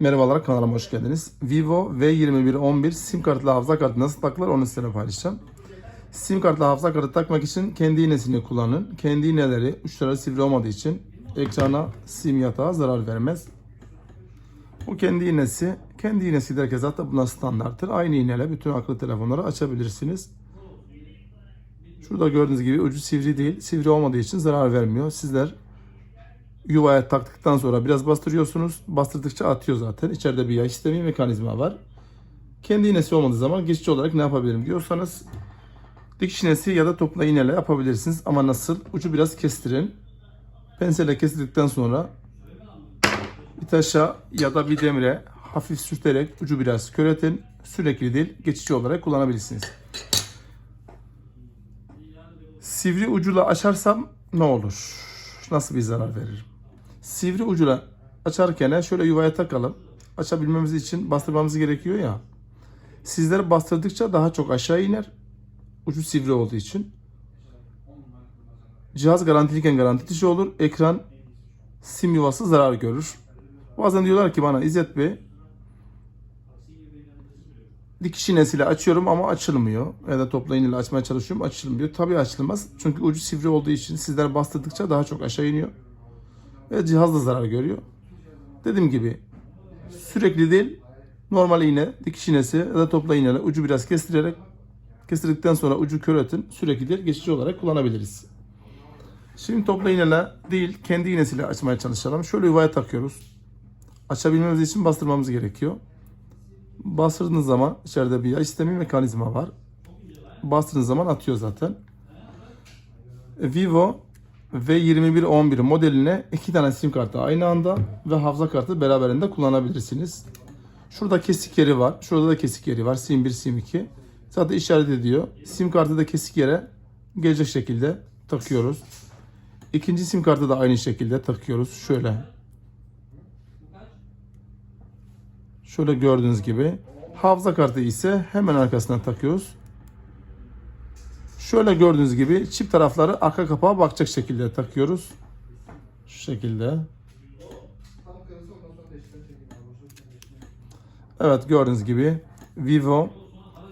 Merhabalar kanalıma hoş geldiniz. Vivo V2111 sim kartlı hafıza kartı nasıl takılır onu size paylaşacağım. Sim kartlı hafıza kartı takmak için kendi iğnesini kullanın. Kendi iğneleri uçları sivri olmadığı için ekrana sim yatağa zarar vermez. Bu kendi iğnesi, kendi iğnesi derken zaten bunlar standarttır. Aynı iğneyle bütün akıllı telefonları açabilirsiniz. Şurada gördüğünüz gibi ucu sivri değil. Sivri olmadığı için zarar vermiyor. Sizler yuvaya taktıktan sonra biraz bastırıyorsunuz. Bastırdıkça atıyor zaten. İçeride bir yay sistemi mekanizma var. Kendi iğnesi olmadığı zaman geçici olarak ne yapabilirim diyorsanız dikiş iğnesi ya da topla iğneyle yapabilirsiniz. Ama nasıl? Ucu biraz kestirin. Penselle kestirdikten sonra bir taşa ya da bir demire hafif sürterek ucu biraz köretin. Sürekli değil, geçici olarak kullanabilirsiniz. Sivri ucuyla açarsam ne olur? Nasıl bir zarar veririm? Sivri ucuyla açarken şöyle yuvaya takalım. Açabilmemiz için bastırmamız gerekiyor ya. Sizler bastırdıkça daha çok aşağı iner. Ucu sivri olduğu için. Cihaz garantiliyken garanti dışı olur. Ekran sim yuvası zarar görür. Bazen diyorlar ki bana İzzet Bey dikiş iğnesiyle açıyorum ama açılmıyor. Ya da topla iğneyle açmaya çalışıyorum açılmıyor. Tabii açılmaz. Çünkü ucu sivri olduğu için sizler bastırdıkça daha çok aşağı iniyor. Ve cihaz da zarar görüyor. Dediğim gibi sürekli değil normal iğne, dikiş iğnesi ya da topla iğneyle ucu biraz kestirerek kestirdikten sonra ucu köretin sürekli değil geçici olarak kullanabiliriz. Şimdi topla iğneyle değil kendi iğnesiyle açmaya çalışalım. Şöyle yuvaya takıyoruz. Açabilmemiz için bastırmamız gerekiyor. Bastırdığınız zaman içeride bir yay sistemi mekanizma var. Bastırdığınız zaman atıyor zaten. Vivo V2111 modeline iki tane sim kartı aynı anda ve hafıza kartı beraberinde kullanabilirsiniz. Şurada kesik yeri var. Şurada da kesik yeri var. Sim 1, sim 2. Zaten işaret ediyor. Sim kartı da kesik yere gelecek şekilde takıyoruz. İkinci sim kartı da aynı şekilde takıyoruz. Şöyle. Şöyle gördüğünüz gibi. Hafıza kartı ise hemen arkasına takıyoruz. Şöyle gördüğünüz gibi çift tarafları arka kapağa bakacak şekilde takıyoruz. Şu şekilde. Evet gördüğünüz gibi Vivo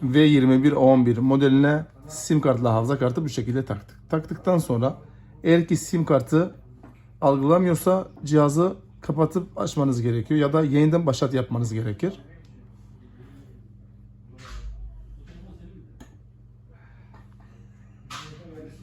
V2111 modeline sim kartla hafıza kartı bu şekilde taktık. Taktıktan sonra eğer ki sim kartı algılamıyorsa cihazı kapatıp açmanız gerekiyor ya da yeniden başlat yapmanız gerekir.